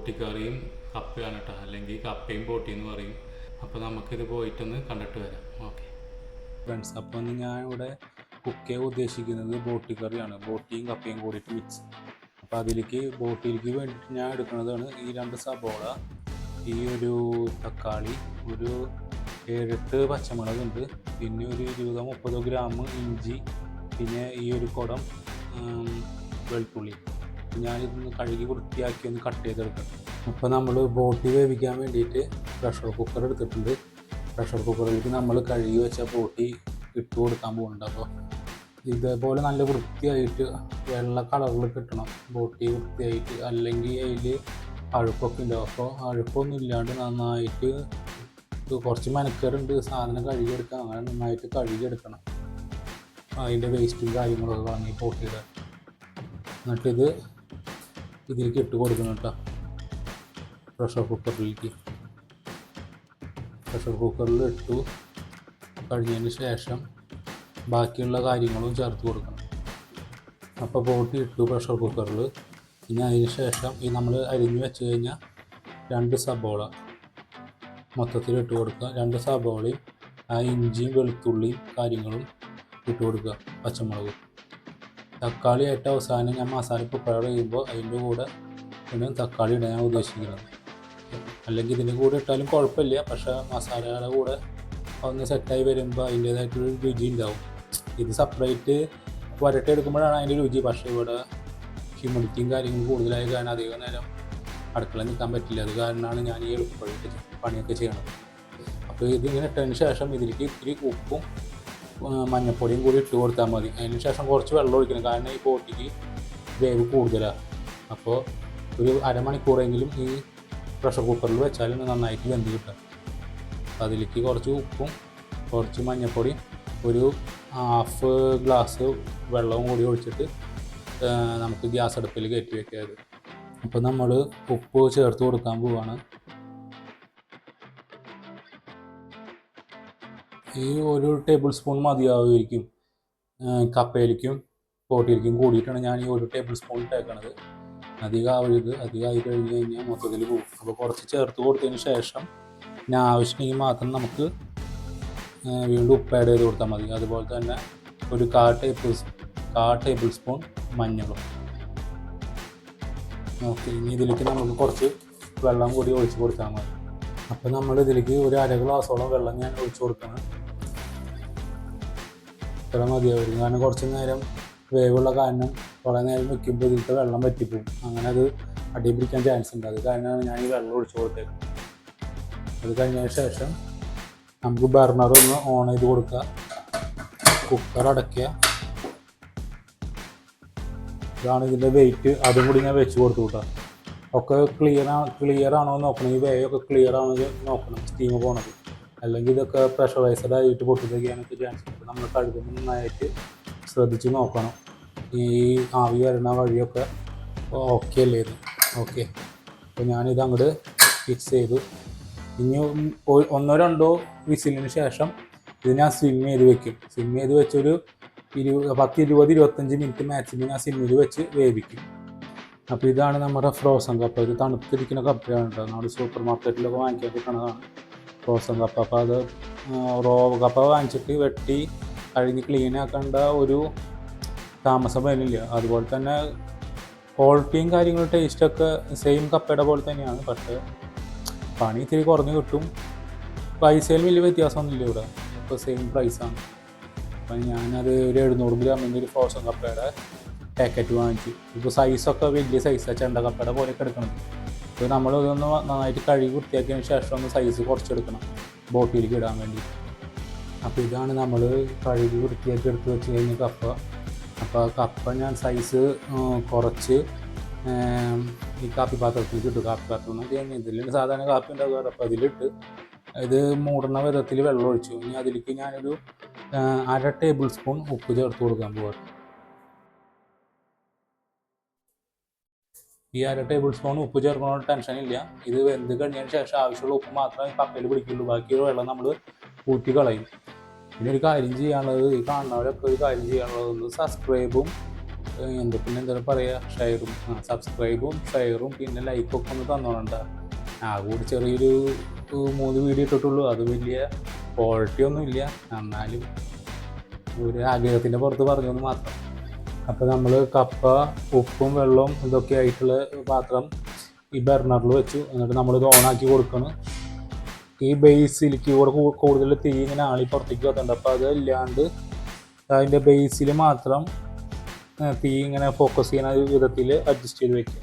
ബോട്ടിക്കറിയും കപ്പയാണ് കേട്ടോ അല്ലെങ്കിൽ കപ്പയും ബോട്ടി എന്ന് പറയും. അപ്പോൾ നമുക്കിത് പോയിട്ടൊന്ന് കണ്ടിട്ട് വരാം. ഓക്കെ. ഫ്രണ്ട്സ് അപ്പോൾ ഞാൻ ഇവിടെ കുക്ക് ചെയ്യാൻ ഉദ്ദേശിക്കുന്നത് ബോട്ടി കറിയാണ്. ബോട്ടിയും കപ്പയും കൂടിയിട്ട് മിക്സ് അപ്പോൾ അതിലേക്ക് ബോട്ടിയിലേക്ക് വേണ്ടിയിട്ട് ഞാൻ എടുക്കുന്നതാണ് ഈ രണ്ട് സബോള ഈ ഒരു തക്കാളി ഒരു ഏഴെട്ട് പച്ചമുളകുണ്ട് പിന്നെ ഒരു ഇരുപതോ മുപ്പതോ ഗ്രാം ഇഞ്ചി പിന്നെ ഈ ഒരു കുടം വെളുത്തുള്ളി. ഞാനിതൊന്ന് കഴുകി വൃത്തിയാക്കി ഒന്ന് കട്ട് ചെയ്തെടുക്കാം. അപ്പോൾ നമ്മൾ ബോട്ടി വേവിക്കാൻ വേണ്ടിയിട്ട് പ്രഷർ കുക്കർ എടുത്തിട്ടുണ്ട്. പ്രഷർ കുക്കറിലേക്ക് നമ്മൾ കഴുകി വെച്ച ബോട്ടി ഇട്ട് കൊടുക്കാൻ പോകുന്നുണ്ട് അപ്പോൾ ഇതേപോലെ നല്ല വൃത്തിയായിട്ട് വെള്ള കളറിൽ കിട്ടണം. ബോട്ടി വൃത്തിയായിട്ട് അല്ലെങ്കിൽ അതിൽ അഴുക്കൊക്കെ ഉണ്ടാവും അപ്പോൾ അഴുക്കൊന്നും ഇല്ലാണ്ട് നന്നായിട്ട് കുറച്ച് മനക്കേറുണ്ട് സാധനം കഴുകിയെടുക്കാൻ അങ്ങനെ നന്നായിട്ട് കഴുകിയെടുക്കണം. അതിന്റെ വേസ്റ്റും കാര്യങ്ങളൊക്കെ കളഞ്ഞ് പോട്ടിയുടെ എന്നിട്ടിത് ഇതിലേക്ക് ഇട്ട് കൊടുക്കണം കേട്ടോ. പ്രഷർ കുക്കറിലേക്ക് പ്രഷർ കുക്കറിൽ ഇട്ടു. കഴിഞ്ഞതിന് ശേഷം ബാക്കിയുള്ള കാര്യങ്ങളും ചേർത്ത് കൊടുക്കണം. അപ്പോൾ ബോട്ടി ഇട്ടു പ്രഷർ കുക്കറിൽ പിന്നെ അതിന് ശേഷം ഈ നമ്മൾ അരിഞ്ഞ് വെച്ച് കഴിഞ്ഞാൽ രണ്ട് സബോള മൊത്തത്തിൽ ഇട്ട് കൊടുക്കുക. രണ്ട് സബോളയും ആ ഇഞ്ചിയും വെളുത്തുള്ളിയും കാര്യങ്ങളും ഇട്ട് കൊടുക്കുക. പച്ചമുളകും. തക്കാളി ഏറ്റവും അവസാനം ഞാൻ മസാല പ്രിപ്പയർ ചെയ്യുമ്പോൾ അതിന്റെ കൂടെ പിന്നെ തക്കാളി ഇടാൻ ഞാൻ ഉദ്ദേശിക്കുന്നത്. അല്ലെങ്കിൽ ഇതിന്റെ കൂടെ ഇട്ടാലും കുഴപ്പമില്ല പക്ഷേ മസാലയുടെ കൂടെ ഒന്ന് സെറ്റായി വരുമ്പോൾ അതിന്റേതായിട്ടൊരു രുചി ഉണ്ടാവും. ഇത് സെപ്പറേറ്റ് വരട്ടി എടുക്കുമ്പോഴാണ് അതിന്റെ രുചി പക്ഷേ ഇവിടെ ഹ്യൂമിഡിറ്റിയും കാര്യങ്ങളും കൂടുതലായ കാരണം അധികം നേരം അടുക്കള നിൽക്കാൻ പറ്റില്ല. അത് കാരണമാണ് ഞാൻ ഈ എളുപ്പമായിട്ട് പണിയൊക്കെ ചെയ്യണത്. അപ്പോൾ ഇതിങ്ങനെ ഇട്ടതിന് ശേഷം ഇതിലേക്ക് ഇത്തിരി ഉപ്പും മഞ്ഞപ്പൊടിയും കൂടി ഇട്ട് കൊടുത്താൽ മതി. അതിന് ശേഷം കുറച്ച് വെള്ളം ഒഴിക്കണം. കാരണം ഈ പോട്ടിക്ക് വേവ് കൂടുതലാണ് അപ്പോൾ ഒരു അരമണിക്കൂറെങ്കിലും ഈ പ്രഷർ കുക്കറിൽ വെച്ചാൽ നന്നായിട്ട് വെന്ത് കിട്ടും. അതിലേക്ക് കുറച്ച് ഉപ്പും കുറച്ച് മഞ്ഞപ്പൊടിയും ഒരു ഹാഫ് ഗ്ലാസ് വെള്ളവും കൂടി ഒഴിച്ചിട്ട് നമുക്ക് ഗ്യാസ് അടുപ്പിൽ കയറ്റി വെക്കാത് അപ്പോൾ നമ്മൾ ഉപ്പ് ചേർത്ത് കൊടുക്കാൻ പോവാണ്. ഈ ഒരു ടേബിൾ സ്പൂൺ മതിയാവുമായിരിക്കും കപ്പയിലേക്കും പോട്ടിയിലേക്കും കൂടിയിട്ടാണ് ഞാൻ ഈ ഒരു ടേബിൾ സ്പൂൺ ഇട്ടേക്കണത്. അധികം ആവരുത് അധികം ആയി കഴിഞ്ഞ് കഴിഞ്ഞാൽ മൊത്തത്തിൽ പോകും. അപ്പോൾ കുറച്ച് ചേർത്ത് കൊടുത്തതിന് ശേഷം പിന്നെ ആവശ്യമെങ്കിൽ മാത്രം നമുക്ക് വീണ്ടും ഉപ്പ് ആഡ് ചെയ്ത് കൊടുത്താൽ മതി. അതുപോലെ തന്നെ ഒരു കാ ടേബിൾ കാ ടേബിൾ സ്പൂൺ മഞ്ഞളും. ഓക്കെ ഇനി ഇതിലേക്ക് നമുക്ക് കുറച്ച് വെള്ളം കൂടി ഒഴിച്ച് കൊടുത്താൽ മതി. അപ്പോൾ നമ്മൾ ഇതിലേക്ക് ഒരു അര ഗ്ലാസോളം വെള്ളം ഞാൻ ഒഴിച്ച് കൊടുക്കണം. ഇത്ര മതിയാവും കാരണം കുറച്ച് നേരം വേവുള്ള കാരണം കുറേ നേരം വെക്കുമ്പോൾ ഇതിലത്തെ വെള്ളം വറ്റിപ്പോവും. അങ്ങനെ അത് അടി പിടിക്കാൻ ചാൻസ് ഉണ്ട്. അത് കാരണമാണ് ഞാൻ ഈ വെള്ളം ഒഴിച്ചു കൊടുത്തേക്കുന്നത്. അത് കഴിഞ്ഞതിന് ശേഷം നമുക്ക് ബർണർ ഒന്ന് ഓൺ ചെയ്ത് കൊടുക്കുക കുക്കർ അടയ്ക്കുക ഇതാണ് ഇതിന്റെ വെയിറ്റ് അതും കൂടി ഞാൻ വെച്ച് കൊടുത്തു കൂട്ടാം. ഒക്കെ ക്ലിയർ ആണ് ക്ലിയർ ആണോ നോക്കണം. ഈ വേയൊക്കെ ക്ലിയർ ആണോ നോക്കണം. സ്റ്റീം പോണത്. അല്ലെങ്കിൽ ഇതൊക്കെ പ്രഷറൈസ്ഡ് ആയിട്ട് പൊട്ടിത്തേക്കാനൊക്കെ ചാൻസ് ഉണ്ട്. നമ്മൾ കഴുകുമ്പോൾ നന്നായിട്ട് ശ്രദ്ധിച്ച് നോക്കണം. ഈ ആവി വരണ വഴിയൊക്കെ ഓക്കെ അല്ലേ ഇത്? ഓക്കെ അപ്പോൾ ഞാനിത് അങ്ങോട്ട് ഫിക്സ് ചെയ്തു. ഇനി ഒന്നോ രണ്ടോ വിസിലിന് ശേഷം ഇത് ഞാൻ സ്വിം ചെയ്ത് വെക്കും. സ്വിം ചെയ്ത് വെച്ചൊരു ഇരു പത്ത് ഇരുപത് ഇരുപത്തഞ്ച് മിനിറ്റ് മാക്സിമം ഞാൻ സിമ്മിൽ വെച്ച് വേവിക്കും. അപ്പോൾ ഇതാണ് നമ്മുടെ ഫ്രോസൺ കപ്പ ഇത് തണുത്തിരിക്കുന്ന കപ്പയാണ് കേട്ടോ. നമ്മൾ സൂപ്പർ മാർക്കറ്റിലൊക്കെ വാങ്ങിക്കാൻ കിട്ടണതാണ് ഫ്രോസൺ കപ്പ അപ്പോൾ അത് റോ കപ്പ വാങ്ങിച്ചിട്ട് വെട്ടി കഴിഞ്ഞ് ക്ലീൻ ആക്കേണ്ട ഒരു താമസം വരുന്നില്ല അതുപോലെ തന്നെ ക്വാളിറ്റിയും കാര്യങ്ങളും ടേസ്റ്റൊക്കെ സെയിം കപ്പയുടെ പോലെ തന്നെയാണ്. പക്ഷേ പണി ഇത്തിരി കുറഞ്ഞ് കിട്ടും. പൈസയിൽ വലിയ വ്യത്യാസമൊന്നുമില്ല ഇവിടെ. ഇപ്പോൾ സെയിം പ്രൈസാണ് അപ്പം ഞാനത് ഒരു എഴുന്നൂറ് ഗ്രാമിന്റെ ഒരു ഫ്രോസൺ കപ്പയുടെ പാക്കറ്റ് വാങ്ങിച്ചു. ഇപ്പോൾ സൈസൊക്കെ വലിയ സൈസാണ് ചെണ്ട കപ്പയുടെ പോലെയൊക്കെ എടുക്കണം അപ്പോൾ നമ്മൾ ഇതൊന്ന് നന്നായിട്ട് കഴുകി വൃത്തിയാക്കിയതിന് ശേഷം ഒന്ന് സൈസ് കുറച്ചെടുക്കണം. ബോട്ടിലേക്ക് ഇടാൻ വേണ്ടി. അപ്പോൾ ഇതാണ് നമ്മൾ കഴുകി വൃത്തിയാക്കി എടുത്ത് വെച്ച് കഴിഞ്ഞ കപ്പ. അപ്പോൾ ആ കപ്പ ഞാൻ സൈസ് കുറച്ച് ഈ കാപ്പി പാത്രത്തിലേക്ക് ഇട്ടു. കാപ്പി പാത്രം എന്ന് കഴിഞ്ഞാൽ ഇതിൽ സാധാരണ കാപ്പി ഉണ്ടാകാറ് അപ്പോൾ അതിലിട്ട് ഇത് മൂടുന്ന വിധത്തിൽ വെള്ളം ഒഴിച്ചു. ഇനി അതിലേക്ക് ഞാനൊരു അര ടേബിൾ സ്പൂൺ ഉപ്പ് ചേർത്ത് കൊടുക്കാൻ പോവാറ് ഈ അര ടേബിൾ സ്പൂൺ ഉപ്പ് ചേർക്കണോണ്ട് ടെൻഷൻ ഇല്ല. ഇത് വെന്ത് കഴിഞ്ഞതിന് ശേഷം ആവശ്യമുള്ള ഉപ്പ് മാത്രമേ കപ്പയിൽ പിടിക്കുള്ളൂ. ബാക്കിയുള്ള വെള്ളം നമ്മൾ ഊറ്റി കളയും. പിന്നെ ഒരു കാര്യം ചെയ്യാനുള്ളത് ഈ കാണുന്നവരൊക്കെ ഒരു കാര്യം ചെയ്യാനുള്ളത് ഒന്ന് സബ്സ്ക്രൈബും എന്ത് പിന്നെ എന്താ പറയുക ഷെയറും സബ്സ്ക്രൈബും ഷെയറും പിന്നെ ലൈക്കൊക്കെ ഒന്ന് തന്നോണ്ട ആ കൂടി ചെറിയൊരു മൂന്ന് വീഡിയോ ഇട്ടിട്ടുള്ളൂ. അത് വലിയ ക്വാളിറ്റി ഒന്നും ഇല്ല എന്നാലും ഒരു ആഗ്രഹത്തിന്റെ പുറത്ത് പറഞ്ഞെന്ന് മാത്രം. അപ്പോൾ നമ്മൾ കപ്പ ഉപ്പും വെള്ളവും ഇതൊക്കെ ആയിട്ടുള്ള പാത്രം ഈ ബർണറിൽ വെച്ചു. എന്നിട്ട് നമ്മളിത് ഓണാക്കി കൊടുക്കണം. ഈ ബേസിലേക്ക് കൂടെ കൂടുതൽ തീ ഇങ്ങനെ ആളി പുറത്തേക്ക് വെക്കുന്നുണ്ട് അപ്പോൾ അത് ഇല്ലാണ്ട് അതിന്റെ ബേസിൽ മാത്രം തീ ഇങ്ങനെ ഫോക്കസ് ചെയ്യുന്ന വിധത്തിൽ അഡ്ജസ്റ്റ് ചെയ്ത് വെക്കുക.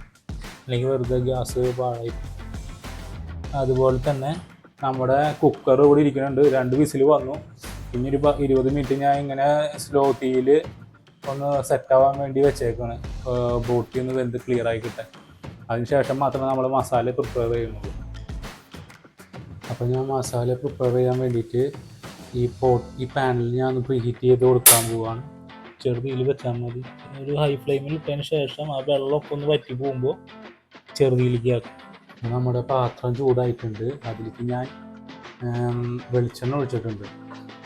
അല്ലെങ്കിൽ വെറുതെ ഗ്യാസ് പാഴായി അതുപോലെ തന്നെ നമ്മുടെ കുക്കർ ഇവിടെ ഇരിക്കുന്നുണ്ട്. രണ്ട് വിസിൽ വന്നു. പിന്നെ ഒരു ഇരുപത് മിനിറ്റ് ഞാൻ ഇങ്ങനെ സ്ലോ തീയിൽ ഒന്ന് സെറ്റ് ആവാൻ വേണ്ടി വെച്ചേക്കാണ് ബോട്ടി ഒന്ന് വെന്ത് ക്ലിയർ ആയി കിട്ടാൻ. അതിനുശേഷം മാത്രമേ നമ്മൾ മസാല പ്രിപ്പയർ ചെയ്യുന്നുള്ളൂ. അപ്പോൾ ഞാൻ മസാല പ്രിപ്പയർ ചെയ്യാൻ വേണ്ടിയിട്ട് ഈ പോട്ട് ഈ പാനിൽ ഞാൻ ഒന്ന് പ്രീഹീറ്റ് ചെയ്ത് കൊടുക്കാൻ പോവാണ്. ചെറുതീയിൽ വെച്ചാൽ മതി. ഒരു ഹൈ ഫ്ലെയിമിൽ ഇട്ടതിന് ശേഷം ആ വെള്ളമൊക്കെ ഒന്ന് വറ്റി പോകുമ്പോൾ ചെറുതീയിലേക്ക് ആക്കും നമ്മുടെ പാത്രം ചൂടായിട്ടുണ്ട്. അതിലേക്ക് ഞാൻ വെളിച്ചെണ്ണ ഒഴിച്ചിട്ടുണ്ട്.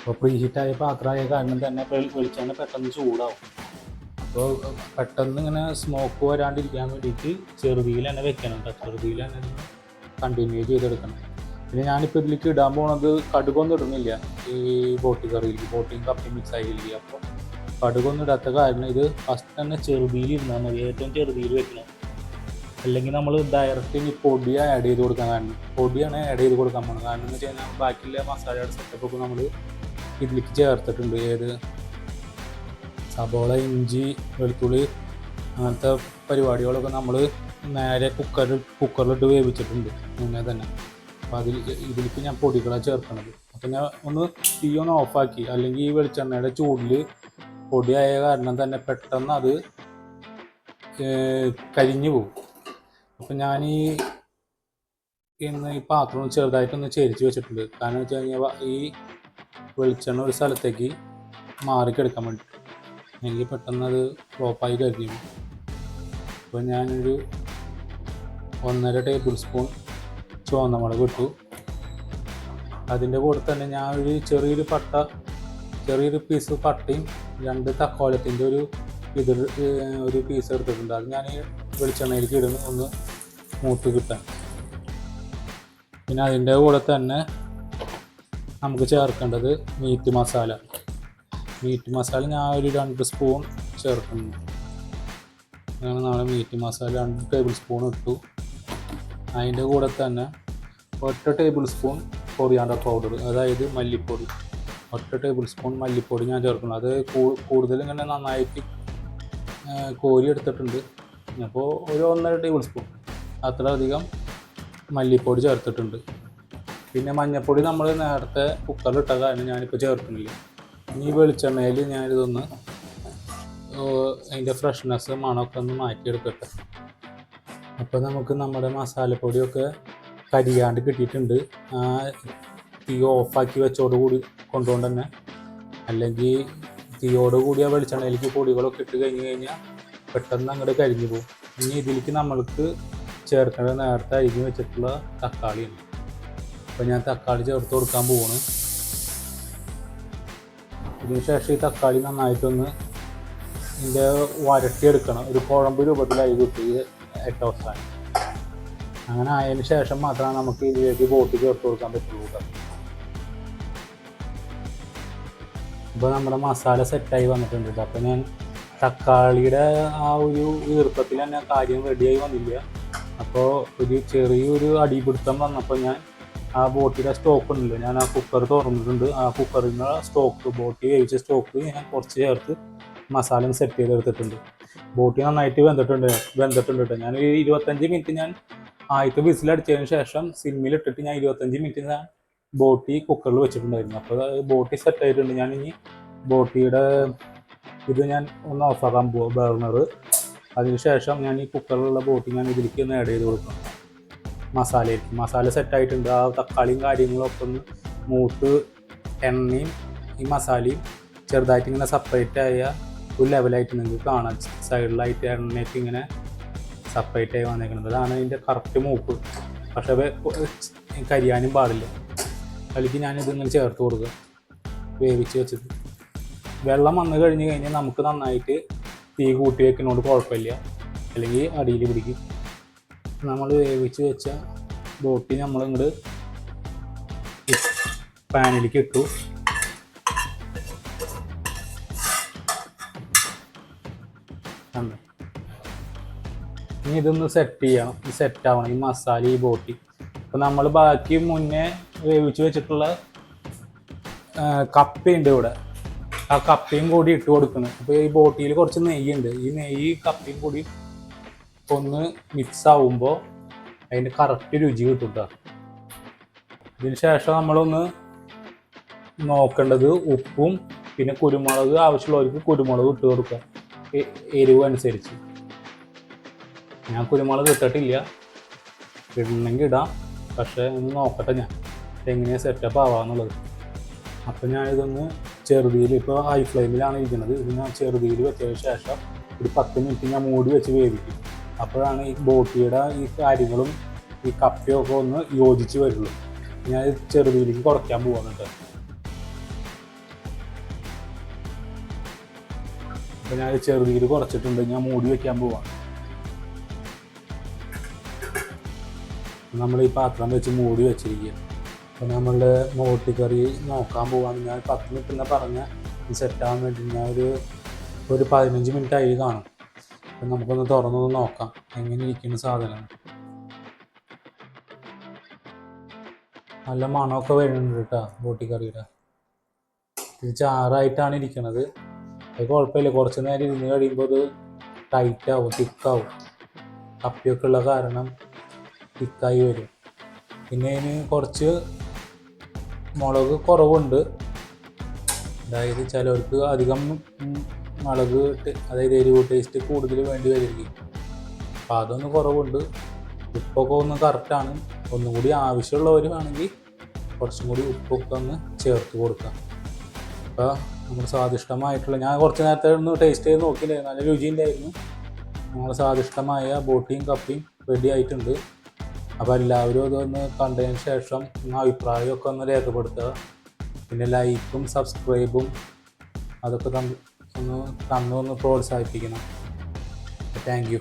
അപ്പോൾ പ്രീ പ്രീഹീറ്റായ പാത്രമായ കാരണം തന്നെ വെളി- വെളിച്ചെണ്ണ പെട്ടെന്ന് ചൂടാവും. അപ്പോൾ പെട്ടെന്ന് ഇങ്ങനെ സ്മോക്ക് വരാണ്ടിരിക്കാൻ വേണ്ടിയിട്ട് ചെറുതിയിൽ തന്നെ വെക്കണം ചെറുതീയിൽ തന്നെ കണ്ടിന്യൂ ചെയ്തെടുക്കണം. പിന്നെ ഞാനിപ്പോൾ ഇതിലേക്ക് ഇടാൻ പോണത് കടുകൊന്നും ഇടുന്നില്ല. ഈ ബോട്ടി കറിയിൽ ബോട്ടിയും കപ്പി മിക്സ് ആയില്ല? അപ്പോൾ കടുകൊന്നും ഇടാത്ത കാരണം ഇത് ഫസ്റ്റ് തന്നെ ചെറുതിയിൽ ഇരുന്നാൽ മതി. ഏറ്റവും ചെറുതിയിൽ വെക്കണം. അല്ലെങ്കിൽ നമ്മൾ ഡയറക്റ്റ് ഇനി പൊടി ആഡ് ചെയ്ത് കൊടുക്കാൻ കാരണം പൊടിയാണ് ആഡ് ചെയ്ത് കൊടുക്കാൻ പോകുന്നത് കാരണം എന്ന് വെച്ച് കഴിഞ്ഞാൽ ബാക്കിയുള്ള മസാലയുടെ സെറ്റപ്പ് ഒക്കെ നമ്മൾ ഇതിലേക്ക് ചേർത്തിട്ടുണ്ട്. ഏത് സബോള ഇഞ്ചി വെളുത്തുള്ളി അങ്ങനത്തെ പരിപാടികളൊക്കെ നമ്മൾ നേരെ കുക്കറിൽ കുക്കറിലിട്ട് വേവിച്ചിട്ടുണ്ട്. മുന്നേ തന്നെ. അപ്പോൾ അതിൽ ഇതിലേക്ക് ഞാൻ പൊടികളാണ് ചേർക്കുന്നത് അപ്പം ഞാൻ ഒന്ന് തീ ഒന്ന് ഓഫാക്കി അല്ലെങ്കിൽ ഈ വെളിച്ചെണ്ണയുടെ ചൂടിൽ പൊടിയായ കാരണം തന്നെ പെട്ടെന്ന് അത് കരിഞ്ഞു പോകും അപ്പം ഞാൻ ഈ ഇന്ന് ഈ പാത്രം ചെറുതായിട്ടൊന്ന് ചേരിച്ച് വെച്ചിട്ടുണ്ട്. കാരണം വെച്ച് കഴിഞ്ഞാൽ ഈ വെളിച്ചെണ്ണ ഒരു സ്ഥലത്തേക്ക് മാറിക്കെടുക്കാൻ വേണ്ടി. എനിക്ക് പെട്ടെന്ന് അത് ഫ്ലോപ്പായി കരുതി. അപ്പോൾ ഞാനൊരു ഒന്നര ടേബിൾ സ്പൂൺ ചുവന്ന മുളക് ഇട്ടു. അതിന്റെ കൂടെ തന്നെ ഞാൻ ഒരു ചെറിയൊരു പട്ട ചെറിയൊരു പീസ് പട്ടയും രണ്ട് തക്കോലത്തിന്റെ ഒരു ഇത് ഒരു പീസ് എടുത്തിട്ടുണ്ട്. അത് ഞാൻ ഈ വെളിച്ചെണ്ണയിലേക്ക് ഇടുന്നു. ഒന്ന് മൂത്ത് കിട്ടാൻ. പിന്നെ അതിന്റെ കൂടെ തന്നെ നമുക്ക് ചേർക്കേണ്ടത് മീറ്റ് മസാല മീറ്റ് മസാല ഞാൻ ഒരു രണ്ട് സ്പൂൺ ചേർക്കുന്നു. അങ്ങനെ നമ്മൾ മീറ്റ് മസാല രണ്ട് ടേബിൾ സ്പൂൺ ഇട്ടു. അതിന്റെ കൂടെ തന്നെ ഒറ്റ ടേബിൾ സ്പൂൺ കൊറിയാണ്ടർ പൗഡർ അതായത് മല്ലിപ്പൊടി. ഒറ്റ ടേബിൾ സ്പൂൺ മല്ലിപ്പൊടി ഞാൻ ചേർക്കുന്നു. അത് കൂടുതൽ ഇങ്ങനെ നന്നായിട്ട് കോരി എടുത്തിട്ടുണ്ട്. അപ്പോൾ ഒരു ഒന്നര ടേബിൾ സ്പൂൺ അത്ര അധികം മല്ലിപ്പൊടി ചേർത്തിട്ടുണ്ട്. പിന്നെ മഞ്ഞൾപ്പൊടി നമ്മൾ നേരത്തെ കുക്കറിലിട്ട കാരണം ഞാനിപ്പോൾ ചേർക്കുന്നില്ല ഈ വെളിച്ചെണ്ണയിൽ ഞാനിതൊന്ന് അതിന്റെ ഫ്രഷ്നെസ് മണമൊക്കെ ഒന്ന് മാറ്റിയെടുക്കട്ടെ. അപ്പോൾ നമുക്ക് നമ്മുടെ മസാലപ്പൊടിയൊക്കെ കരിയാണ്ട് കിട്ടിയിട്ടുണ്ട്. ആ തീ ഓഫാക്കി വെച്ചോടുകൂടി കൊണ്ടുകൊണ്ട് തന്നെ അല്ലെങ്കിൽ തീയോട് കൂടി ആ വെളിച്ചെണ്ണയിലേക്ക് പൊടികളൊക്കെ ഇട്ട് കഴിഞ്ഞ് കഴിഞ്ഞാൽ പെട്ടെന്ന് അങ്ങോട്ട് കരിഞ്ഞു പോകും. ഇനി ഇതിലേക്ക് നമ്മൾക്ക് ചേർക്കേണ്ടത് നേരത്തെ അരിഞ്ഞ് വെച്ചിട്ടുള്ള തക്കാളിയാണ്. അപ്പോൾ ഞാൻ തക്കാളി ചേർത്ത് കൊടുക്കാൻ പോവാണ്. ഇതിനുശേഷം ഈ തക്കാളി നന്നായിട്ടൊന്ന് ഇതിന്റെ വരട്ടിയെടുക്കണം ഒരു കുഴമ്പ് രൂപത്തിലായി കിട്ടി ഏറ്റവും അവസാനം. അങ്ങനെ ആയതിന് ശേഷം മാത്രമേ നമുക്ക് ഇതിലേക്ക് ബോട്ട് ചേർത്ത് കൊടുക്കാൻ പറ്റുള്ളൂ ഇപ്പോൾ നമ്മുടെ മസാല സെറ്റായി വന്നിട്ടുണ്ട് കേട്ടോ. അപ്പോൾ ഞാൻ തക്കാളിയുടെ ആ ഒരു ഈർപ്പത്തിൽ തന്നെ കാര്യം റെഡിയായി വന്നില്ല. അപ്പോൾ ഒരു ചെറിയൊരു അടിപിടുത്തം വന്നപ്പോൾ ഞാൻ ആ ബോട്ടിയുടെ സ്റ്റോക്ക് ഉണ്ടല്ലോ. ഞാൻ ആ കുക്കർ തുറന്നിട്ടുണ്ട്. ആ കുക്കറിൽ നിന്ന് സ്റ്റോക്ക് ബോട്ടി വേവിച്ച സ്റ്റോക്ക് ഞാൻ കുറച്ച് ചേർത്ത് മസാല സെറ്റ് ചെയ്തെടുത്തിട്ടുണ്ട്. ബോട്ടി നന്നായിട്ട് വെന്തിട്ടുണ്ട്. വെന്തിട്ടുണ്ട് കേട്ടോ ഞാൻ ഇരുപത്തഞ്ച് മിനിറ്റ് ഞാൻ ആദ്യത്തെ വിസിലടിച്ചതിന് ശേഷം സിമ്മിലിട്ടിട്ട് ഞാൻ ഇരുപത്തഞ്ച് മിനിറ്റ് ഞാൻ ബോട്ടി കുക്കറിൽ വെച്ചിട്ടുണ്ടായിരുന്നു. അപ്പോൾ ബോട്ടി സെറ്റ് ആയിട്ടുണ്ട്. ഞാൻ ഇനി ബോട്ടിയുടെ ഇത് ഞാൻ ഒന്ന് ഓഫാക്കാൻ പോവാം ബർണർ അതിനുശേഷം ഞാൻ ഈ കുക്കറിലുള്ള ബോട്ടി ഞാൻ ഇതിലേക്ക് ഒന്ന് ആഡ് ചെയ്ത് കൊടുക്കണം. മസാലയിലേക്ക് മസാല സെറ്റായിട്ടുണ്ട്. ആ തക്കാളിയും കാര്യങ്ങളും ഒക്കെ ഒന്ന് മൂത്ത് എണ്ണയും ഈ മസാലയും ചെറുതായിട്ട് ഇങ്ങനെ സെപ്പറേറ്റ് ആയ ഒരു ലെവലായിട്ട് നിങ്ങൾക്ക് കാണാം. സൈഡിലായിട്ട് എണ്ണയൊക്കെ ഇങ്ങനെ സെപ്പറേറ്റ് ആയി വന്നേക്കുന്നത് അതാണ് അതിന്റെ കറക്റ്റ് മൂപ്പ്. പക്ഷേ കരിയാനും പാടില്ല. അതിലേക്ക് ഞാനിത് ഇങ്ങനെ ചേർത്ത് കൊടുക്കുക. വേവിച്ച് വെച്ചത്. വെള്ളം വന്നു കഴിഞ്ഞ് കഴിഞ്ഞാൽ നമുക്ക് നന്നായിട്ട് തീ കൂട്ടി വെക്കുന്നതുകൊണ്ട് കുഴപ്പമില്ല. അല്ലെങ്കിൽ അടിയിൽ പിടിക്കും. നമ്മൾ വേവിച്ച് വെച്ച ബോട്ടി നമ്മളിങ്ങോട്ട് പാനിലേക്ക് ഇട്ടു? ഇനി ഇതൊന്ന് സെറ്റ് ചെയ്യണം. സെറ്റ് ആവണം. ഈ മസാല ഈ ബോട്ടി അപ്പം നമ്മൾ ബാക്കി മുന്നേ വേവിച്ച് വെച്ചിട്ടുള്ള കപ്പിയുണ്ട് കപ്പയുണ്ട് ഇവിടെ. ആ കപ്പയും കൂടി ഇട്ട് കൊടുക്കണം അപ്പോൾ ഈ ബോട്ടിയിൽ കുറച്ച് നെയ്യുണ്ട്. ഈ നെയ്യ് കപ്പയും കൂടി ഒന്ന് മിക്സ് ആവുമ്പോൾ അതിന്റെ കറക്റ്റ് രുചി കിട്ടും ട്ടോ. ഇതിന് ശേഷം നമ്മളൊന്ന് നോക്കേണ്ടത് ഉപ്പും പിന്നെ കുരുമുളക് ആവശ്യമുള്ളവർക്ക് കുരുമുളക് ഇട്ട് കൊടുക്കുക എരിവ് അനുസരിച്ച്. ഞാൻ കുരുമുളക് ഇട്ടിട്ടില്ല. ഇടണമെങ്കിൽ ഇടാം. പക്ഷേ ഒന്ന് നോക്കട്ടെ ഞാൻ. എങ്ങനെയാണ് സെറ്റപ്പ് ആവാന്നുള്ളത്. അപ്പം ഞാൻ ഇതൊന്ന് ചെറുതിയിൽ ഇപ്പോൾ ഹൈ ഫ്ലെയിമിലാണ് ഇരിക്കുന്നത് ഇത് ഞാൻ ചെറുതിയിൽ വെച്ചതിന് ശേഷം ഒരു പത്ത് മിനിറ്റ് ഞാൻ മൂടി വെച്ച് വേവിക്കും. അപ്പോഴാണ് ഈ ബോട്ടിയുടെ ഈ കാര്യങ്ങളും ഈ കപ്പയും ഒക്കെ ഒന്ന് യോജിച്ച് വരുള്ളൂ ഞാൻ ഇത് ചെറുതിയിലേക്ക് കുറയ്ക്കാൻ പോകുന്നുണ്ട് അപ്പം ഞാൻ ചെറുതിയിൽ കുറച്ചിട്ടുണ്ട്. ഞാൻ മൂടി വെക്കാൻ പോവാണ്. നമ്മൾ ഈ പാത്രം വെച്ച് മൂടി വെച്ചിരിക്കുക അപ്പോൾ നമ്മളുടെ മോട്ടിക്കറി നോക്കാൻ പോവാണ്. ഞാൻ പത്ത് മിനിറ്റ് പറഞ്ഞ സെറ്റ് ആവാൻ വേണ്ടി ഞാൻ ഒരു ഒരു പതിനഞ്ച് മിനിറ്റ് ആയി കാണും. അപ്പം നമുക്കൊന്ന് തുറന്നൊന്ന് നോക്കാം. എങ്ങനെ ഇരിക്കുന്ന സാധനം? നല്ല മണമൊക്കെ വരുന്നുണ്ട് കേട്ടോ ബോട്ടിക്കറിയുടെ. ഇത് ചാറായിട്ടാണ് ഇരിക്കണത്. അത് കുഴപ്പമില്ല കുറച്ച് നേരം ഇരുന്ന് കഴിയുമ്പോൾ അത് ടൈറ്റ് ആവും തിക്കാവും കപ്പിയൊക്കെ ഉള്ള കാരണം തിക്കായി വരും. പിന്നെ ഇതിന് കുറച്ച് മുളക് കുറവുണ്ട്. അതായത് ചിലവർക്ക് അധികം മുളക് ഇട്ട് അതായത് എരിവ് ടേസ്റ്റ് കൂടുതൽ വേണ്ടി വരില്ലേ അപ്പോൾ അതൊന്ന് കുറവുണ്ട്. ഉപ്പൊക്കെ ഒന്ന് കറക്റ്റാണ് ഒന്നും കൂടി ആവശ്യമുള്ളവർ വേണമെങ്കിൽ കുറച്ചും കൂടി ഉപ്പൊക്കെ ഒന്ന് ചേർത്ത് കൊടുക്കാം അപ്പോൾ നമ്മൾ സ്വാദിഷ്ടമായിട്ടുള്ള ഞാൻ കുറച്ച് നേരത്തെ ഒന്ന് ടേസ്റ്റ് ചെയ്ത് നോക്കിയില്ലേ? നല്ല രുചിയുണ്ടായിരുന്നു നമ്മുടെ സ്വാദിഷ്ടമായ ബോട്ടിയും കപ്പിയും റെഡി ആയിട്ടുണ്ട്. അപ്പോൾ എല്ലാവരും അതൊന്ന് കണ്ടതിന് ശേഷം അഭിപ്രായമൊക്കെ ഒന്ന് രേഖപ്പെടുത്തുക. പിന്നെ ലൈക്കും സബ്സ്ക്രൈബും അതൊക്കെ തന്ന് ഒന്ന് തന്നു ഒന്ന് പ്രോത്സാഹിപ്പിക്കണം. Thank you